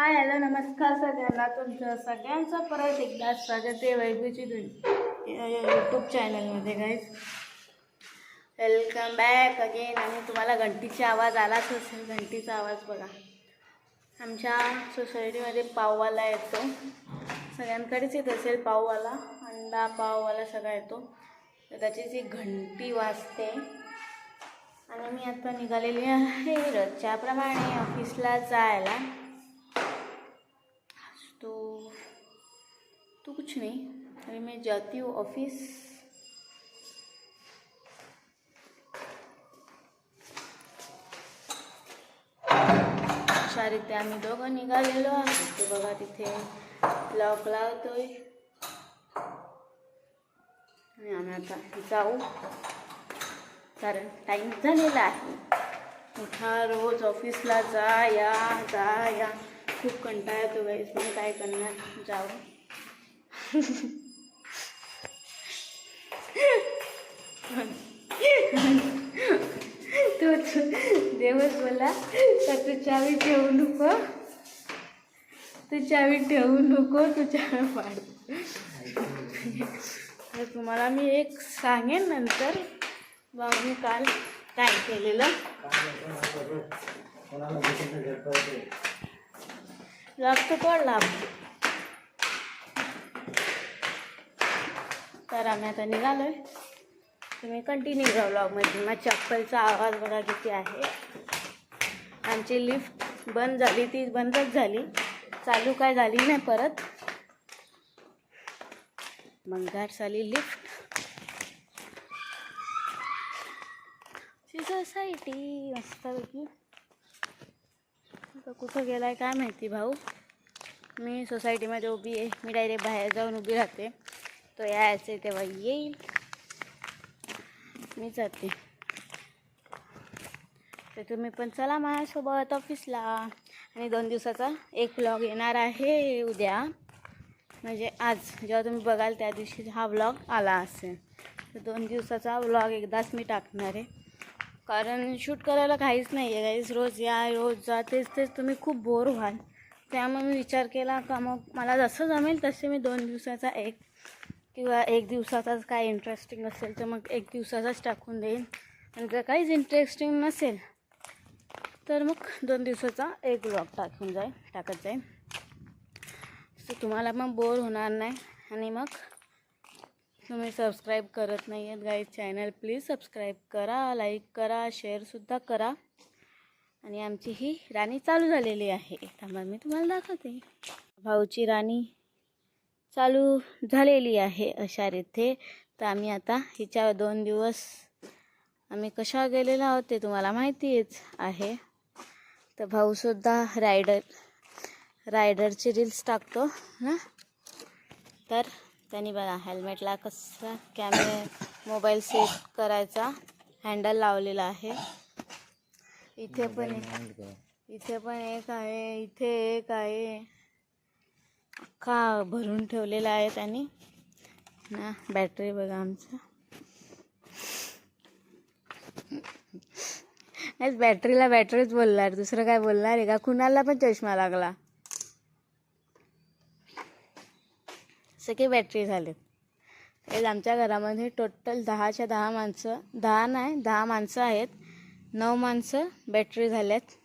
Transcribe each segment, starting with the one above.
Hi hello नमस्कार सगळ्यांना. तुमचं सगळ्यांचं परत एकदा स्वागत आहे वैभूची यूट्यूब चॅनलमध्ये गाईज वेलकम बॅक अगेन आणि तुम्हाला घंटीचा आवाज आलाच असेल घंटीचा आवाज बघा. आमच्या सोसायटीमध्ये पाववाला येतो. सगळ्यांकडेच येत असेल पाववाला. अंडा पाववाला सगळा येतो. तर त्याची जी घंटी वाजते. आणि मी आता निघालेली आहे रोजच्याप्रमाणे ऑफिसला जायला. तो कुछ नहीं। अभी मैं जाती हूँ ऑफिस अशा रीते आम्ही दोघं निघालेलो आहे ते बघा तिथे लॉक लावतोय. आणि आम्ही आता जाऊ. कारण टाईम झालेला आहे. उठा रोज ऑफिसला जा या जा या खूप कंटाळा येतो गाईस मग काय करणार? जाऊ. तोच देवच बोला का तू चावी ठेवू नको. तू चावी ठेवू नको तू चावी पाड तर तुम्हाला मी एक सांगेन नंतर. बाबू काल काय केलेलं? लागतो तर पडला तर आम्ही आता निघालो आहे तुम्ही कंटिन्यू करा ब्लॉगमध्ये मग चप्पलचा आवाज बघा किती आहे. आमची लिफ्ट बंद झाली ती बंदच झाली. चालू काय झाली नाही परत. मंगार झाली लिफ्ट सोसायटी मस्तपैकी. आता कुठं गेलाय काय माहिती भाऊ. मी सोसायटीमध्ये उभी आहे. मी डायरेक्ट बाहेर जाऊन उभी राहते. तो यायचं तेव्हा येईल. मी जाते. तर तुम्ही पण चला माझ्यासोबत ऑफिसला. आणि दोन दिवसाचा एक व्लॉग येणार आहे उद्या. म्हणजे आज जेव्हा तुम्ही बघाल त्या दिवशी हा व्लॉग आला असेल. तर दोन दिवसाचा व्लॉग एकदाच मी टाकणार आहे. कारण शूट करायला काहीच नाही आहे काहीच रोज या रोज जा तेच तेच तुम्ही खूप बोर व्हाल. त्यामुळे मी विचार केला का मग मला जसं जमेल तसे मी दोन दिवसाचा एक किंवा एक दिवसाचाच काय इंटरेस्टिंग असेल तर मग एक दिवसाचाच टाकून देईन. आणि जर काहीच इंटरेस्टिंग नसेल तर मग दोन दिवसाचा एक ब्लॉग टाकून जाईल टाकत जाईल सो तुम्हाला मग बोर होणार नाही. आणि मग तुम्ही सबस्क्राईब करत नाही आहेत गाईज चॅनल प्लीज सबस्क्राईब करा लाईक करा शेअरसुद्धा करा. आणि आमची ही राणी चालू झालेली आहे. थांबा मी तुम्हाला दाखवते. भाऊची राणी चालू झालेली आहे अशा रीते. तर आम्ही आता हिच्या दोन दिवस आम्ही कशा गेलेलो आहोत ते तुम्हाला माहितीच आहे. तर भाऊसुद्धा रायडर रायडरचे रील्स टाकतो ना तर त्यांनी बघा हेल्मेटला कसा कॅमेरा मोबाईल सेट करायचा हँडल लावलेला आहे. इथे पण इथे पण एक आहे इथे एक आहे. का भरून ठेवलेला आहे त्यांनी? ना बॅटरी बघा आमचं. आज बॅटरीला बॅटरीच बोलणार. दुसरं काय बोलणार आहे का? कुणाला पण चष्मा लागला. सगळे बॅटरी झालेत. तेच आमच्या घरामध्ये टोटल दहाच्या दहा माणसं दहा नाही दहा माणसं आहेत. नऊ माणसं बॅटरी झाल्यात.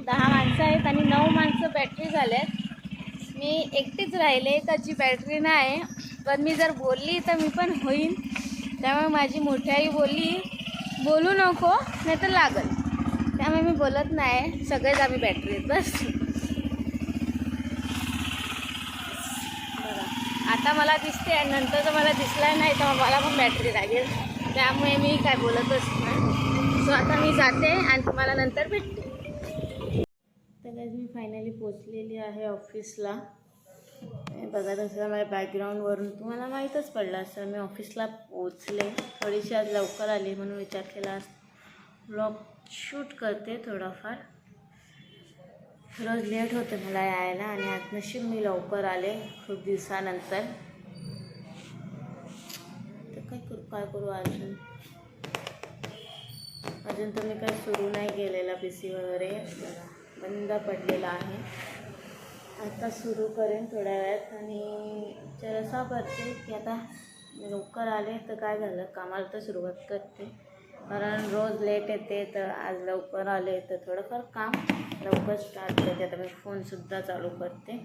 दहा माणसं आहेत आणि नऊ माणसं बॅटरी झाल्यात. मी एकटीच राहिले त्याची बॅटरी नाही पण मी जर बोलली तर मी पण होईन. त्यामुळे माझी मोठी आई बोलली बोलू नको नाही तर लागल. त्यामुळे मी बोलत नाही. सगळेच आम्ही बॅटरीत बस. बरं. आता मला दिसते नंतर जर मला दिसला नाही तर मला पण बॅटरी लागेल. त्यामुळे मी काय बोलतच नाही. सो आता मी जाते आणि तुम्हाला नंतर भेटते. तर मी फायनली पोचलेली आहे ऑफिसला हे बघा तसं माझ्या बॅकग्राऊंडवरून तुम्हाला माहीतच पडलं असं मी ऑफिसला पोचले थोडीशी आज लवकर आली म्हणून विचार केला ब्लॉग शूट करते थोडाफार. रोज लेट होते मला यायला आणि आज नशीब मी लवकर आले खूप दिवसानंतर. तर काय करू काय करू अजून? अजून तर मी काही सुरू नाही केलेला पी सी वगैरे. बंद पडलेला आहे. आता सुरू करेन थोड्या वेळात आणि विचार असा करते की आता लवकर आले तर काय झालं? कामाला तर सुरुवात करते. कारण रोज लेट येते तर आज लवकर आले तर थोडंफार काम लवकर स्टार्ट करते. आता मी फोनसुद्धा चालू करते.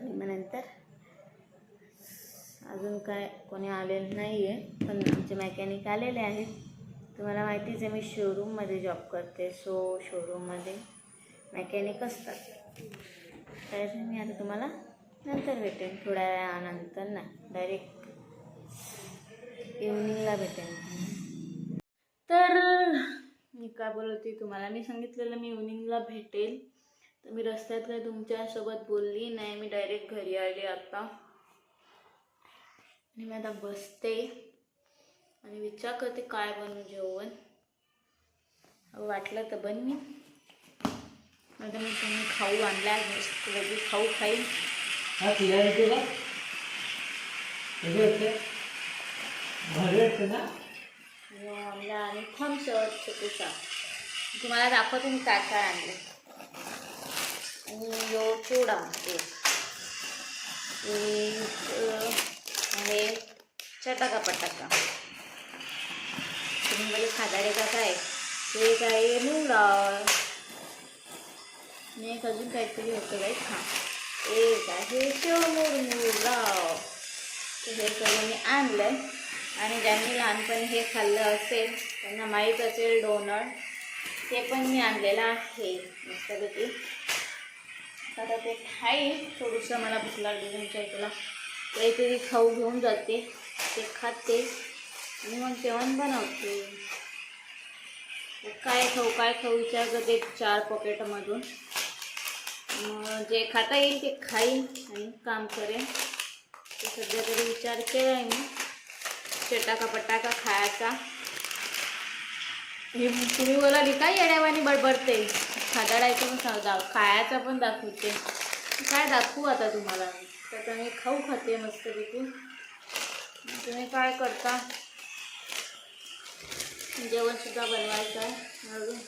आणि मग नंतर अजून काय कोणी आलेलं नाही आहे पण आमचे मेकॅनिक आलेले आहेत. तुम्हाला माहितीच आहे मी शोरूममध्ये जॉब करते. सो शोरूममध्ये मेकॅनिक असतात. तर मी आता तुम्हाला नंतर भेटेन. थोड्या वेळानंतर नाही डायरेक्ट इव्हनिंगला भेटेन. तर मी काय बोलत होती तुम्हाला मी सांगितलेलं मी इव्हनिंगला भेटेल. तर मी रस्त्यात काय तुमच्यासोबत बोलली नाही मी डायरेक्ट घरी आले आता. आणि मी आता बसते. आणि विचार करते काय बनू जेवण. वाटलं तर बन मी. खाऊ आणला मस्त लगेच खाऊ खाईन हा आणला आणि थम्सअप छोटूसा तुम्हाला दाखवते मी काय काय आणले आणि यो एक आहे चटाका पटाका तुम्ही मला खादारे का काय एक आहे मुंगडा आणि एक अजून काहीतरी होतं काय हां. एक आहे शेवमुरमुराव हे सगळं मी आणलं आहे आणि ज्यांनी लहानपणी हे खाल्लं असेल त्यांना माहीत असेल डोनट ते पण मी आणलेलं आहे मस्तपैकी. आता ते खाईन थोडंसं मला भूक लागली तुमच्या इकडला काहीतरी खाऊ घेऊन जाते. ते खाते. आणि मग जेवण बनवते. काय खाऊ काय खाऊ विचार करते चार पॉकेटमधून जे खाता येईल ते खाईन आणि काम करेन. ते सध्या तरी विचार केला आहे मी चटाका पटाका खायचा. हे तुम्ही बोला काय येड्यावानी बडबडते? खादाडायचं पण सांगा खायचा पण दाखवते. काय दाखवू आता तुम्हाला? तर मी खाऊ खाते मस्तपैकी. तुम्ही काय करता? जेवणसुद्धा बनवायचं आहे अजून.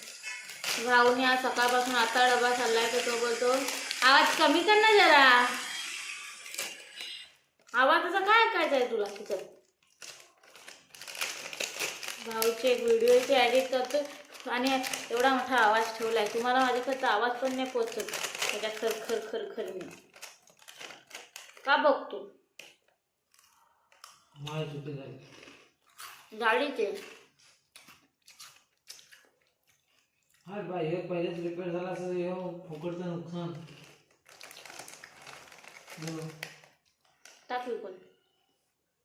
भाऊने आज सकाळपासून आता डबा खाल्लाय तर तो बोलतो आवाज कमी कर ना जरा. आवाजाचा काय ऐकायचा आहे तुला तिथं? भाऊची एक व्हिडिओची ॲडिट करतो आणि एवढा मोठा आवाज ठेवलाय तुम्हाला माझ्याकडचा आवाज पण नाही पोचत त्याच्या खर खर खर खर मी. का बघतो? गाडीचे. हा बाई हे पहिलेच रिपेअर झाला असं हे फुकटचं नुकसान.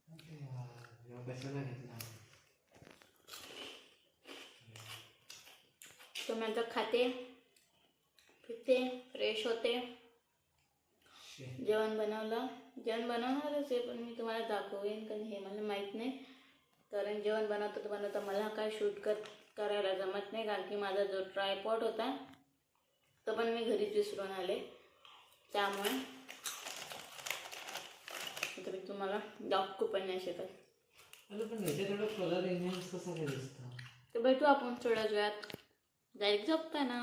हो. ह्यो कशाला घेतला तुम्ही आता खाते पिते फ्रेश होते. शे. जेवण बनवलं. जेवण बनवणारच आहे पण मी तुम्हाला दाखवेन कारण हे मला माहीत नाही. कारण जेवण बनवता तर बनवता मला काय शूट कर करायला जमत नाही कारण की माझा जो ट्रायपॉट होता तो पण मी घरीच विसरून आले. त्यामुळे मी तुम्हाला दाखवू पण नाही शकत तर भेटू आपण थोड्याच वेळात. डायरेक्ट झोपता ना